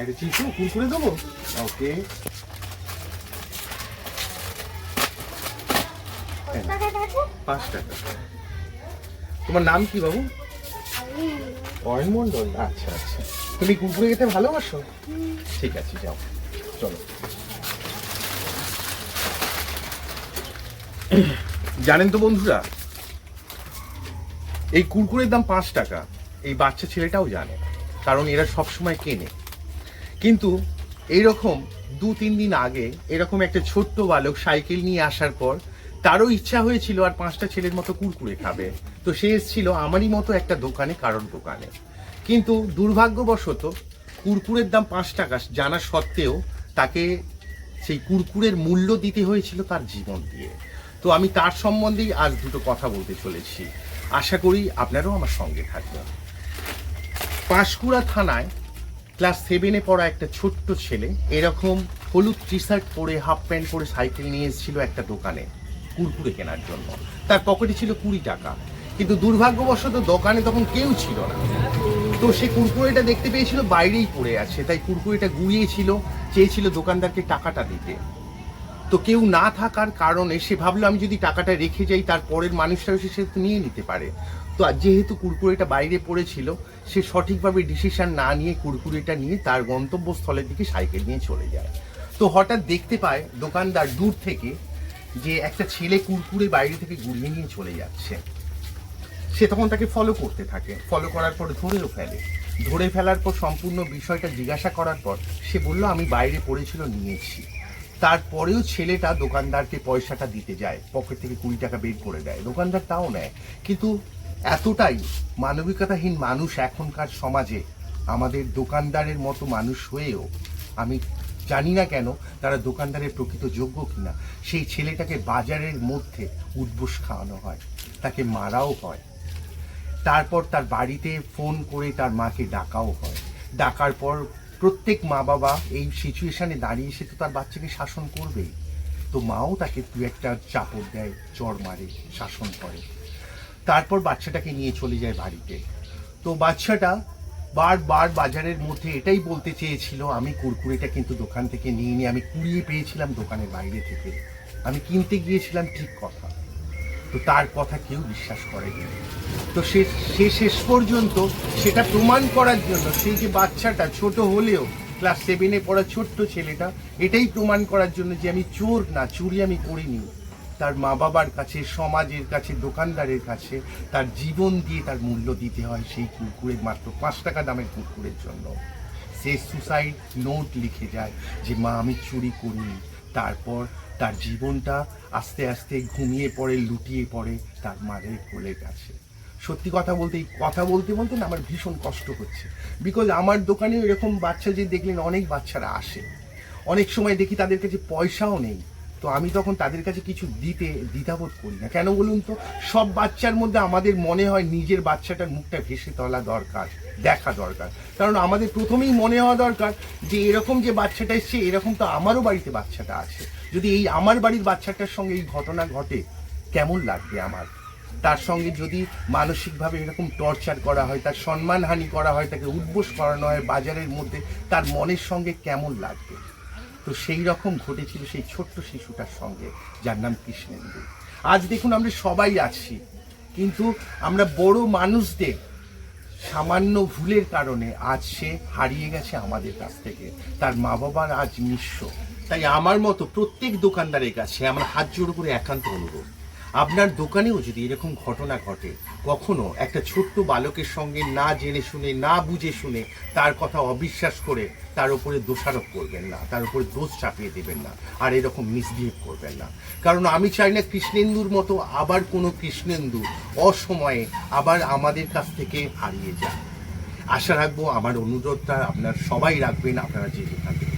একটা চিপসও কুরকুরে দেবো? ওকে। পাঁচ টাকা। তোমার নাম কি বাবু? অয়ন মন্ডল আচ্ছা আচ্ছা। তুমি কুরকুরে খেতে ভালোবাসো? ঠিক আছে, যাও। চলো। জানেন তো বন্ধুরা, এই কুরকুরের দাম পাঁচ টাকা। এই বাচ্চা ছেলেটাও জানে, কারণ এরা সবসময় কেনে। কিন্তু এইরকম দু, তিন দিন আগে এরকম একটা ছোট্ট বালক সাইকেল নিয়ে আসার পর তারও ইচ্ছা হয়েছিল আর পাঁচটা ছেলের মতো কুরকুরে খাবে। তো সে এসেছিল আমারই মতো একটা দোকানে কারোর দোকানে। কিন্তু দুর্ভাগ্যবশত কুরকুরের দাম পাঁচ টাকা জানা সত্ত্বেও তাকে সেই কুরকুরের মূল্য দিতে হয়েছিল তার জীবন দিয়ে। তো আমি তার সম্বন্ধেই আজ দুটো কথা বলতে চলেছি। আশা করি আপনারাও আমার সঙ্গে থাকবেন। পাঁশকুড়া থানায় ক্লাস সেভেনে পড়া একটা ছোট্ট ছেলে, এরকম হলুদ টি শার্ট পরে হাফ প্যান্ট পরে সাইকেল নিয়ে এসেছিল একটা দোকানে কুরকুরে কেনার জন্য। তার পকেটে ছিল কুড়ি টাকা। কিন্তু দুর্ভাগ্যবশত দোকানে তখন কেউ ছিল না। তো সে কুরকুরেটা দেখতে পেয়েছিল, বাইরেই পড়ে আছে। তাই কুরকুরেটা গুড়িয়েছিল চেয়েছিল দোকানদারকে টাকাটা দিতে। তো কেউ না থাকার কারণে সে ভাবলো, আমি যদি টাকাটা রেখে যাই, তার পরের মানুষটা এসে সে নিয়ে নিতে পারে। আর যেহেতু কুরকুরেটা বাইরে পড়েছিল, সে সঠিকভাবে ডিসিশন না নিয়ে কুরকুরেটা নিয়ে তার গন্তব্যস্থলের দিকে সাইকেল নিয়ে চলে যায়। তো হঠাৎ দেখতে পায় দোকানদার দূর থেকে যে একটা ছেলে কুরকুরে বাইরে থেকে গুড়িয়ে নিয়ে চলে যাচ্ছে। সে তখন তাকে ফলো করতে থাকে। ফলো করার পর ধরেও ফেলে। ধরে ফেলার পর সম্পূর্ণ বিষয়টা জিজ্ঞাসা করার পর সে বলল, আমি বাইরে পড়েছিল, নিয়েছি। তারপরেও ছেলেটা দোকানদারকে পয়সাটা দিতে যায়, পকেট থেকে কুড়ি টাকা বের করে দেয়। দোকানদার তাও নেয়। কিন্তু এতটাই মানবিকতাহীন মানুষ এখনকার সমাজে আমাদের দোকানদারের মতো মানুষ হয়েও, আমি জানি না কেন তারা দোকানদারের প্রকৃত যোগ্য কিনা, সেই ছেলেটাকে বাজারের মধ্যে উদ্বোস খাওয়ানো হয়, তাকে মারাও হয়। তারপর তার বাড়িতে ফোন করে তার মাকে ডাকাও হয়। ডাকার পর প্রত্যেক মা বাবা এই সিচুয়েশানে দাঁড়িয়ে সে তো তার বাচ্চাকে শাসন করবেই। তো মাও তাকে দু একটা চাপড় দেয় চর মারে, শাসন করে। তারপর বাচ্চাটাকে নিয়ে চলে যায় বাড়িতে। তো বাচ্চাটা বারবার বাজারের মধ্যে এটাই বলতে চেয়েছিল, আমি কুরকুরেটা কিন্তু দোকান থেকে নিয়ে নিয়ে আমি কুড়িয়ে পেয়েছিলাম দোকানের বাইরে থেকে। আমি কিনতে গিয়েছিলাম ঠিক কথা। তো তার কথা কেউ বিশ্বাস করেনি। তো সে সে শেষ পর্যন্ত সেটা প্রমাণ করার জন্য সেই যে বাচ্চাটা ছোট হলেও, ক্লাস সেভেনে পড়া ছোট্ট ছেলেটা, এটাই প্রমাণ করার জন্য যে আমি চোর না, চুরি আমি করিনি। তার মা বাবার কাছে, সমাজের কাছে, দোকানদারের কাছে তার জীবন দিয়ে তার মূল্য দিতে হয় সেই কুকুরের মাত্র পাঁচ টাকা দামের কুকুরের জন্য। সে সুসাইড নোট লিখে যায় যে, মা, আমি চুরি করিনি। তারপর তার জীবনটা আস্তে আস্তে ঘুমিয়ে পড়ে, লুটিয়ে পড়ে তার মায়ের কোলের কাছে। সত্যি কথা বলতে, এই কথা বলতে বলতে না, আমার ভীষণ কষ্ট হচ্ছে। বিকজ আমার দোকানে এরকম বাচ্চা যে দেখলেন, অনেক বাচ্চারা আসে। অনেক সময় দেখি তাদের কাছে পয়সাও নেই। তো আমি তখন তাদের কাছে কিছু দিতে, দ্বিধাবোধ করি না। কেন বলুন তো? সব বাচ্চার মধ্যে আমাদের মনে হয় নিজের বাচ্চাটার মুখটা ভেসে তোলা দরকার, দেখা দরকার। কারণ আমাদের প্রথমেই মনে হওয়া দরকার যে এরকম যে বাচ্চাটা এসছে, এরকম তো আমারও বাড়িতে বাচ্চাটা আছে। যদি এই আমার বাড়ির বাচ্চাটার সঙ্গে এই ঘটনা ঘটে, কেমন লাগবে আমার? তার সঙ্গে যদি মানসিকভাবে এরকম টর্চার করা হয়, তার সম্মানহানি করা হয়, তাকে উদ্বোস করানো হয় বাজারের মধ্যে, তার মনের সঙ্গে কেমন লাগবে? তো সেই রকম ঘটেছিল সেই ছোট্ট শিশুটার সঙ্গে, যার নাম কৃষ্ণেন্দু। আজ দেখুন আমরা সবাই আছি, কিন্তু আমরা বড় মানুষদের সামান্য ভুলের কারণে আজ সে হারিয়ে গেছে আমাদের কাছ থেকে। তার মা বাবার আজ নিঃস্ব। তাই আমার মতো প্রত্যেক দোকানদারের কাছে আমার হাত জোর করে একান্ত অনুরোধ। আপনার দোকানেও যদি এরকম ঘটনা ঘটে, কখনো একটা ছোট্ট বালকের সঙ্গে না জেনে শুনে, না বুঝে শুনে তার কথা অবিশ্বাস করে তার উপরে দোষারোপ করবেন না, তার উপরে দোষ চাপিয়ে দেবেন না, আর এরকম মিসবিহেভ করবেন না। কারণ আমি চাই না কৃষ্ণেন্দুর মতো আবার কোনো কৃষ্ণেন্দু অসময়ে আবার আমাদের কাছ থেকে হারিয়ে যায় আশা রাখব আমার অনুরোধটা আপনার সবাই রাখবেন, আপনারা যে যেখান থেকে